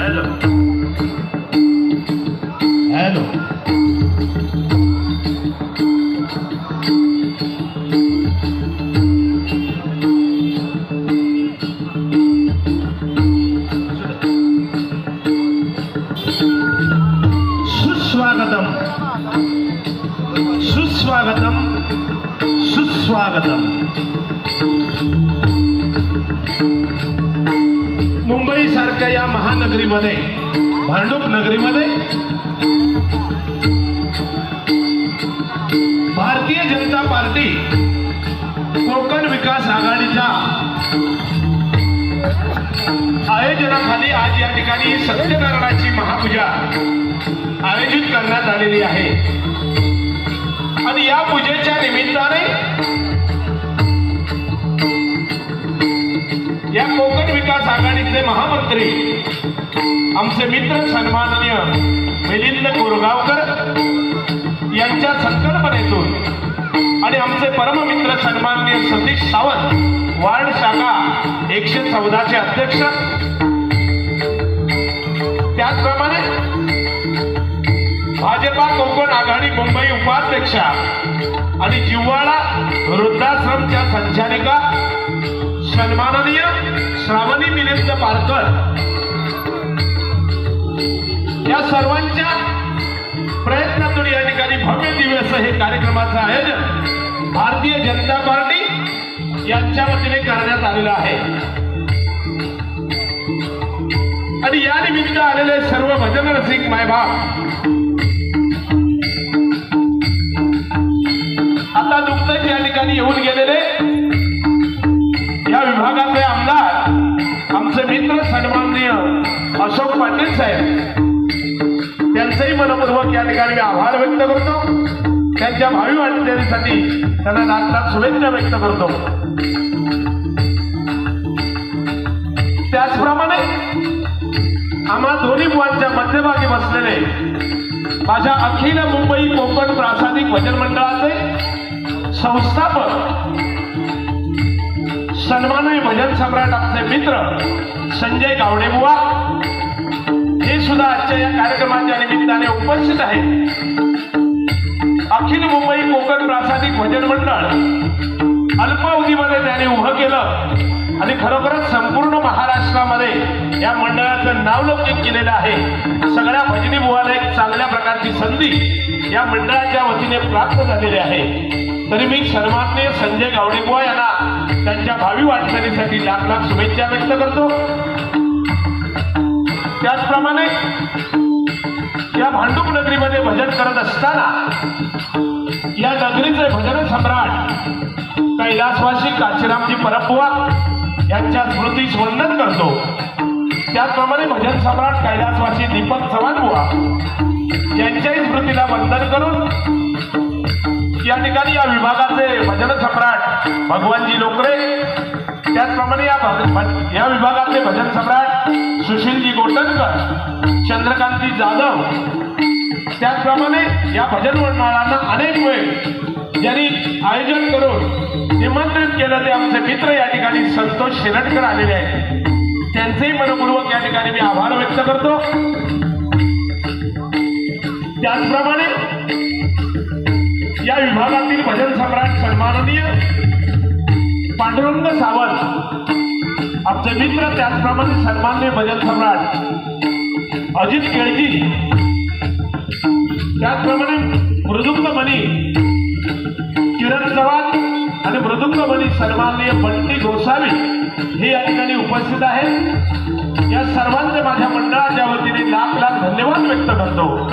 Hello. Hello. Suswagadam. Suswagadam. Suswagadam. सारख्या या महानगरीमध्ये Bhandup नगरीमध्ये Bharatiya Janata party Konkan विकास आघाडीच्या आयोजनाखाली आज या ठिकाणी सत्यनारायणाची महापूजा आयोजित करण्यात आलेली आहे. आणि या पूजेच्या निमित्ताने या कोकण विकास आघाडीचे महामंत्री आमचे मित्र सन्माननीय मिलिंद कोरगावकर यांच्या संकल्पनेतून आणि आमचे परममित्र सन्माननीय सतीश सावंत वार्ड शाखा एकशे चौदाचे अध्यक्ष. त्याचप्रमाणे भाजपा कोकण आघाडी मुंबई उपाध्यक्षा आणि जिव्हाळा वृद्धाश्रमच्या संचालिका सन्माननीय श्रावणी मिलिंद पारकर. या सर्वांच्या प्रयत्नातून या ठिकाणी भव्य दिवस हे कार्यक्रमाचं आयोजन भारतीय जनता पार्टी यांच्या वतीने करण्यात आलेलं आहे. आणि या निमित्त आलेले सर्व भजन रसिक मायबाप साहेब त्यांचंही मनपूर्वक या ठिकाणी मी आभार व्यक्त करतो. त्यांच्या भावी वाटचालीसाठी त्यांना लाख लाख शुभेच्छा व्यक्त करतो. त्याचप्रमाणे आम्हा दोन्ही बुवांच्या मध्यभागी बसलेले माझ्या अखिल मुंबई कोकण प्रासादिक भजन मंडळाचे संस्थापक सन्माननीय भजन सम्राट आपले मित्र संजय गावडेबुवा बुवा सुद्धा आजच्या या कार्यक्रमाच्या निमित्ताने उपस्थित आहेत अखिल मुंबई कोकण प्रासादिक भजन मंडळ. अल्पावधीमध्ये त्याने उभं केलं आणि खरोखरच संपूर्ण महाराष्ट्रामध्ये या मंडळाचं नावलौकिक केलेलं आहे. सगळ्या भजनी बुवाला एक चांगल्या प्रकारची संधी या मंडळाच्या वतीने प्राप्त झालेली आहे. तरी मी सर्वांनी संजय गावडेबुवा यांना त्यांच्या भावी वाटचालीसाठी लाख लाख शुभेच्छा व्यक्त करतो. त्याचप्रमाणे या भांडूप नगरीमध्ये भजन करत असताना या नगरीचे भजन सम्राट कैलासवासी काशीरामजी परबुवा यांच्या स्मृतीस वंदन करतो. त्याचप्रमाणे भजन सम्राट कैलासवासी दीपक चव्हाणबुवा यांच्याही स्मृतीला वंदन करून या ठिकाणी या विभागाचे भजन सम्राट भगवानजी लोकरे त्याचप्रमाणे या या विभागातले भजन सम्राट सुशीलजी गोटणकर चंद्रकांती जाधव त्याचप्रमाणे या भजन वनमाळांना अनेक वेळ ज्यांनी आयोजन करून निमंत्रित केलं. ते आमचे मित्र या ठिकाणी संतोष शिरटकर आलेले आहेत. त्यांचेही मनपूर्वक या ठिकाणी मी आभार व्यक्त करतो. त्याचप्रमाणे या विभागातील भजन सम्राट सन्माननीय पांडुरंग सावंत आमचे मित्र त्याचप्रमाणे सन्माननीय भजन सम्राट अजित केळजी त्याचप्रमाणे मृदुंग मणी किरण चव्हाण आणि मृदुंग मणी सन्माननीय बंटी गोसावी हे या ठिकाणी उपस्थित आहेत. या सर्वांचे माझ्या मंडळाच्या वतीने लाख लाख धन्यवाद व्यक्त करतो.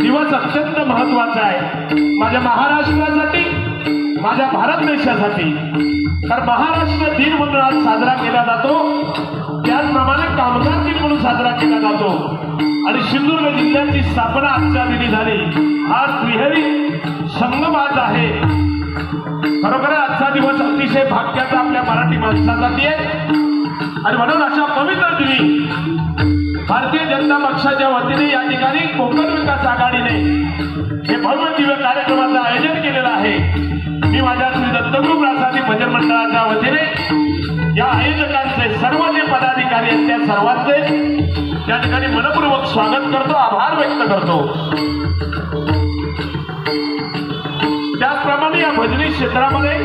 दिवस अत्यंत महत्त्वाचा आहे. माझ्या महाराष्ट्रासाठी माझ्या भारत देशासाठी. तर महाराष्ट्र दिन म्हणून आज साजरा केला जातो. त्याचप्रमाणे कामगार दिन म्हणून साजरा केला जातो. आणि सिंधुदुर्ग जिल्ह्याची स्थापना आजच्या दिनी झाली. हा त्रिहरी संगम आज आहे. खरोखर आजचा दिवस अतिशय भाग्याचा आपल्या मराठी माणसासाठी आहे. आणि म्हणून अशा पवित्र दिनी भारतीय जनता पक्षाच्या वतीने या ठिकाणी कोकण विकास आघाडीने हे भव्य दिव्य कार्यक्रमाचं आयोजन केलेलं आहे. मी माझ्या श्री दत्तगुरु प्रासादी भजन मंडळाच्या वतीने या आयोजकांचे सर्व जे पदाधिकारी आहेत त्या सर्वांचे त्या ठिकाणी मनपूर्वक स्वागत करतो आभार व्यक्त करतो. भजनी क्षेत्रामध्ये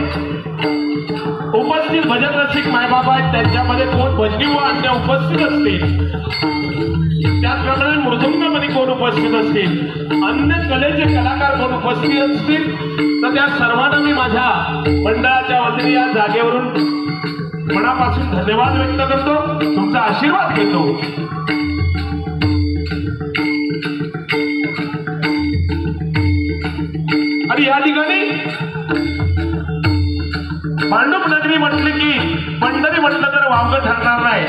उपस्थित भजन रसिक मायबाप आहेत. त्यांच्यामध्ये कोण भजनी व अन्य उपस्थित असतील? त्याचप्रमाणे मृदुंगमध्ये कोण उपस्थित असतील? अन्य कलेचे कलाकार कोण उपस्थित असतील? तर त्या सर्वांना मी माझ्या मंडळाच्या वतीने या जागेवरून मनापासून धन्यवाद व्यक्त करतो. तुमचा आशीर्वाद घेतो. भांडूप नगरी म्हटली की पंढरी म्हटलं तर वावग ठरणार नाही.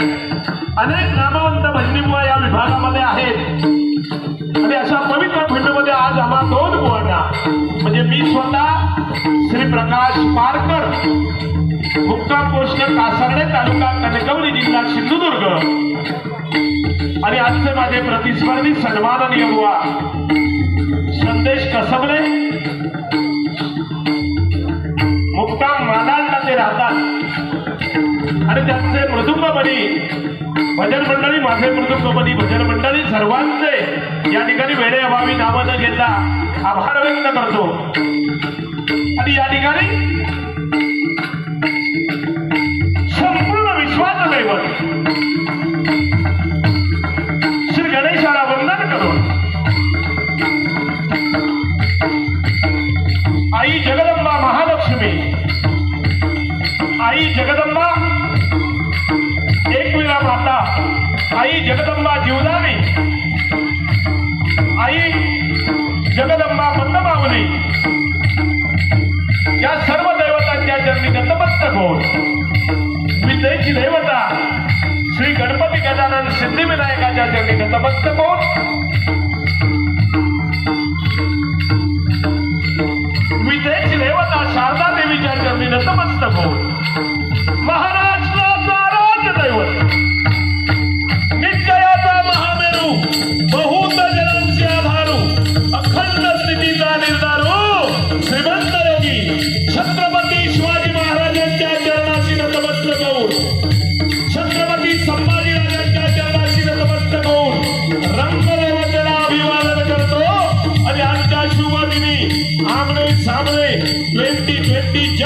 अनेक नामवंत भजनीमुळे या विभागामध्ये आहेत. आणि अशा पवित्र खंडमध्ये आज आम्हा दोन बुवांना म्हणजे मी स्वतः श्री प्रकाश पारकर मुक्काम पोस्ट कासर्डे तालुका कणकवली जिल्हा सिंधुदुर्ग. आणि आजचे माझे प्रतिस्पर्धी सन्माननीय बुवा संदेश कसबले त्यांचे भजन मंडळी माझे मृदुंगपणी भजन मंडळी सर्वांचे या ठिकाणी वेळे अभावी नावं न घेता आभार व्यक्त करतो. आणि या ठिकाणी संपूर्ण विश्वास दैवत श्री गणेशाला वंदन करून. आई जगदंबा महालक्ष्मी. आई जगदंबा जगदंबा जीवदानी. आई जगदंबा बंदमावली. या सर्व दैवतांच्या चरणी नतमस्तक होऊन विद्येची देवता. श्री गणपती गजानन सिद्धिविनायकाच्या जन्मी नतमस्तक होऊन विद्येची देवता शारदा देवीच्या चरणी नतमस्तक होऊन महाराष्ट्राचा राजदैवत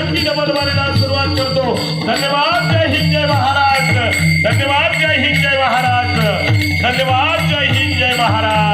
जंगली डबल मारीला सुरुवात करतो. धन्यवाद जय हिंद जय महाराज. धन्यवाद जय हिंद जय महाराज. धन्यवाद जय हिंद जय महाराज.